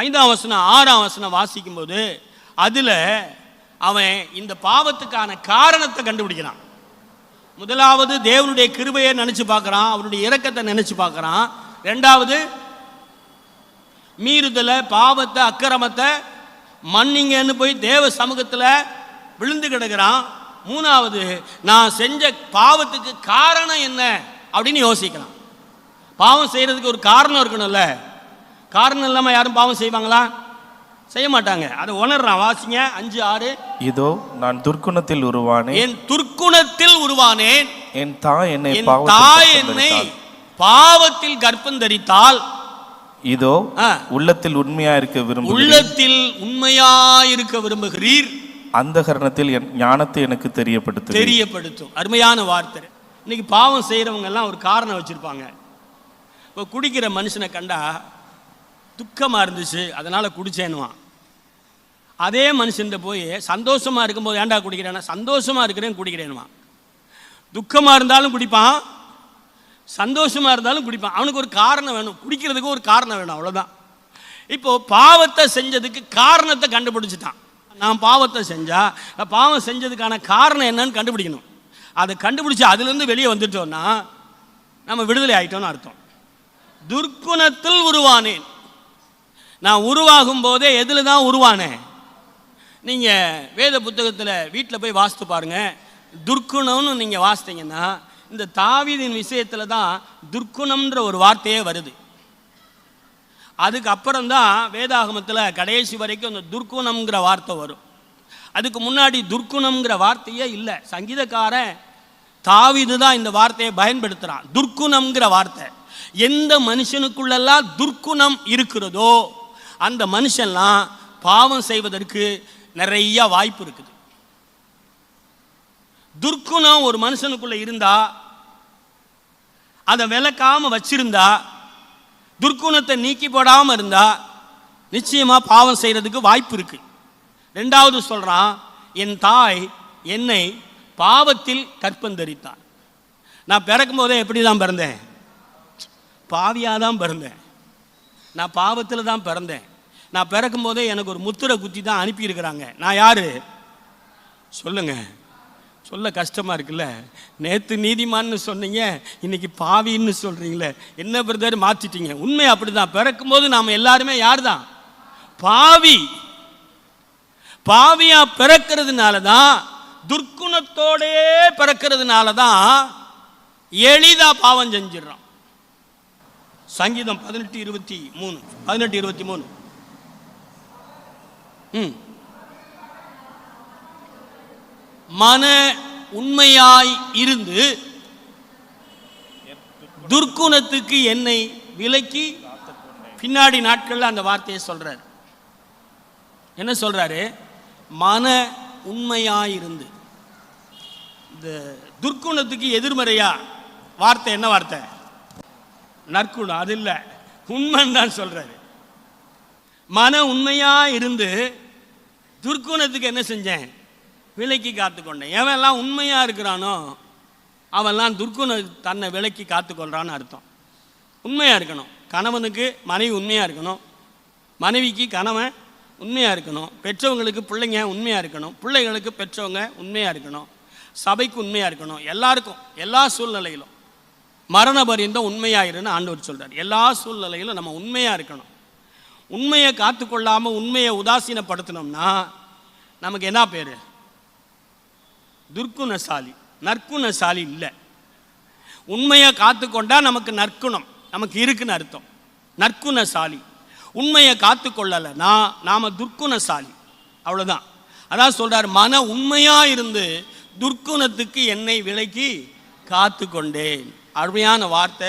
ஐந்தாம் வசனம் ஆறாம் வசனம் வாசிக்கும்போது அதில் அவன் இந்த பாவத்துக்கான காரணத்தை கண்டுபிடிக்கிறான். முதலாவது தேவனுடைய கிருபையை நினச்சி பார்க்குறான் அவருடைய இரக்கத்தை நினச்சி பார்க்குறான். ரெண்டாவது மீறுதலை பாவத்தை அக்கிரமத்தை மன்னிங்கன்னு போய் தேவ சமூகத்தில் விழுந்து கிடக்கிறான். மூணாவது நான் செஞ்ச பாவத்துக்கு காரணம் என்ன அப்படின்னு யோசிக்கிறான். பாவம் செய்கிறதுக்கு ஒரு காரணம் இருக்கணும்ல. காரணம் இல்லாமல் யாரும் பாவம் செய்வாங்களா? செய்ய மாட்டாங்க. அதை உணர்றான் வாசிங்க. அஞ்சு ஆறு. இதோ நான் துர்க்குணத்தில் உருவானேன். என் துர்க்குணத்தில் உருவானேன். என் தாய் என்னை என் தாய் என்னை. பாவத்தில் கர்ப்பம் தரித்தால் இதோ உள்ளத்தில் உண்மையா இருக்க விரும்புகிறேன் உள்ளத்தில் உண்மையாயிருக்க விரும்புகிறீர். அந்த கரணத்தில் என் ஞானத்தை எனக்கு தெரியப்படுத்து தெரியப்படுத்தும். அருமையான வார்த்தை. இன்னைக்கு பாவம் செய்கிறவங்க எல்லாம் ஒரு காரணம் வச்சிருப்பாங்க. இப்போ குடிக்கிற மனுஷனை கண்டா துக்கமாக இருந்துச்சு அதனால் குடிச்சேன்னுவான். அதே மனுஷன்ட்ட போய் சந்தோஷமாக இருக்கும்போது ஏன்டா குடிக்கிறேன்னா சந்தோஷமாக இருக்கிறேன் குடிக்கிறேன்னுவான். துக்கமாக இருந்தாலும் குடிப்பான் சந்தோஷமாக இருந்தாலும் குடிப்பான். அவனுக்கு ஒரு காரணம் வேணும் குடிக்கிறதுக்கு ஒரு காரணம் வேணும் அவ்வளோதான் இப்போ பாவத்தை செஞ்சதுக்கு காரணத்தை கண்டுபிடிச்சிட்டான். நான் பாவத்தை செஞ்சால் பாவம் செஞ்சதுக்கான காரணம் என்னன்னு கண்டுபிடிக்கணும். அதை கண்டுபிடிச்சி அதுலேருந்து வெளியே வந்துட்டோம்னா நம்ம விடுதலை ஆகிட்டோம்னு அர்த்தம். துர்க்குணத்தில் உருவானேன். நான் உருவாகும் போதே எதில் தான் உருவானேன் நீங்கள் வேத புத்தகத்தில் வீட்டில் போய் வாசித்து பாருங்கள் துர்க்குணம்னு நீங்கள் வாசித்தீங்கன்னா இந்த தாவீதின் விஷயத்தில் தான் துர்க்குணம்ன்ற ஒரு வார்த்தையே வருது. அதுக்கப்புறம் தான் வேதாகமத்தில் கடைசி வரைக்கும் அந்த துர்க்குணம்ங்கிற வார்த்தை வரும். அதுக்கு முன்னாடி துர்க்குணம்ங்கிற வார்த்தையே இல்லை. சங்கீதக்காரன் தாவீது தான் இந்த வார்த்தையை பயன்படுத்துகிறான் துர்க்குணம்ங்கிற வார்த்தை. எந்த மனுஷனுக்குள்ளெல்லாம் துர்க்குணம் இருக்கிறதோ அந்த மனுஷன்லாம் பாவம் செய்வதற்கு நிறைய வாய்ப்பு இருக்குது. துர்க்குணம் ஒரு மனுஷனுக்குள்ள இருந்தா அதை விளக்காம வச்சிருந்தா துர்க்குணத்தை நீக்கி போடாமல் இருந்தா நிச்சயமா பாவம் செய்யறதுக்கு வாய்ப்பு இருக்கு. ரெண்டாவது சொல்றான் என் தாய் என்னை பாவத்தில் கற்பந்தரித்தான் நான் பிறக்கும் போதே எப்படி தான் பிறந்தேன்? பாவியாக தான் பிறந்தேன். நான் பாவத்தில் தான் பிறந்தேன். நான் பிறக்கும் போதே எனக்கு ஒரு முத்திரை குத்தி தான் அனுப்பியிருக்கிறாங்க. நான் யார்? சொல்லுங்க. சொல்ல கஷ்டமாக இருக்குல்ல. நேற்று நீதிமான்னு சொன்னீங்க இன்னைக்கு பாவின்னு சொல்கிறீங்களே என்ன பிரதர் மாற்றிட்டீங்க உண்மை அப்படிதான். பிறக்கும் போது நாம் எல்லாருமே யார் தான் பாவி. பாவியாக பிறக்கிறதுனால தான் துர்க்குணத்தோடே பிறக்கிறதுனால தான் எளிதாக பாவம் செஞ்சிடறோம். சங்கீதம் பதினெட்டு இருபத்தி மூணு. பதினெட்டு இருபத்தி மூணு. மன உண்மையாய் இருந்து துர்க்குணத்துக்கு என்னை விலக்கி பின்னாடி நாட்கள்ல அந்த வார்த்தையை சொல்றாரு. என்ன சொல்றாரு? மன உண்மையாயிருந்து இந்த துர்க்குணத்துக்கு எதிர்மறையா? வார்த்தை என்ன வார்த்தை? நற்குணம் அது இல்லை. உண்மைன்னு தான் சொல்றாரு. மன உண்மையா இருந்து துர்க்குணத்துக்கு என்ன செஞ்சேன்? விலைக்கு காத்துக்கொண்டேன் எவெல்லாம் உண்மையாக இருக்கிறானோ அவன்லாம் துர்க்குண தன்னை விலைக்கு காத்துக்கொள்றான்னு அர்த்தம். உண்மையாக இருக்கணும். கணவனுக்கு மனைவி உண்மையாக இருக்கணும். மனைவிக்கு கணவன் உண்மையாக இருக்கணும். பெற்றவங்களுக்கு பிள்ளைங்க உண்மையாக இருக்கணும். பிள்ளைகளுக்கு பெற்றவங்க உண்மையாக இருக்கணும். சபைக்கு உண்மையாக இருக்கணும். எல்லாருக்கும் எல்லா சூழ்நிலையிலும். மரண பரியந்தம் உண்மையாயிருன்னு ஆண்டவர் சொல்கிறார் எல்லா சூழ்நிலையிலும் நம்ம உண்மையாக இருக்கணும். உண்மையை காத்துக்கொள்ளாமல் உண்மையை உதாசீனப்படுத்தினோம்னா நமக்கு என்ன பேர்? துர்க்குணசாலி. நற்குணசாலி இல்லை. உண்மையை காத்துக்கொண்டா நமக்கு நற்குணம். நமக்கு இருக்குன்னு அர்த்தம். நற்குணசாலி. உண்மையை காத்துக்கொள்ளலைன்னா நாம் துர்க்குணசாலி. அவ்வளோதான் அதான் சொல்கிறார் மன உண்மையாக இருந்து துர்க்குணத்துக்கு என்னை விலக்கி காத்து கொண்டேன் அருமையான வார்த்தை.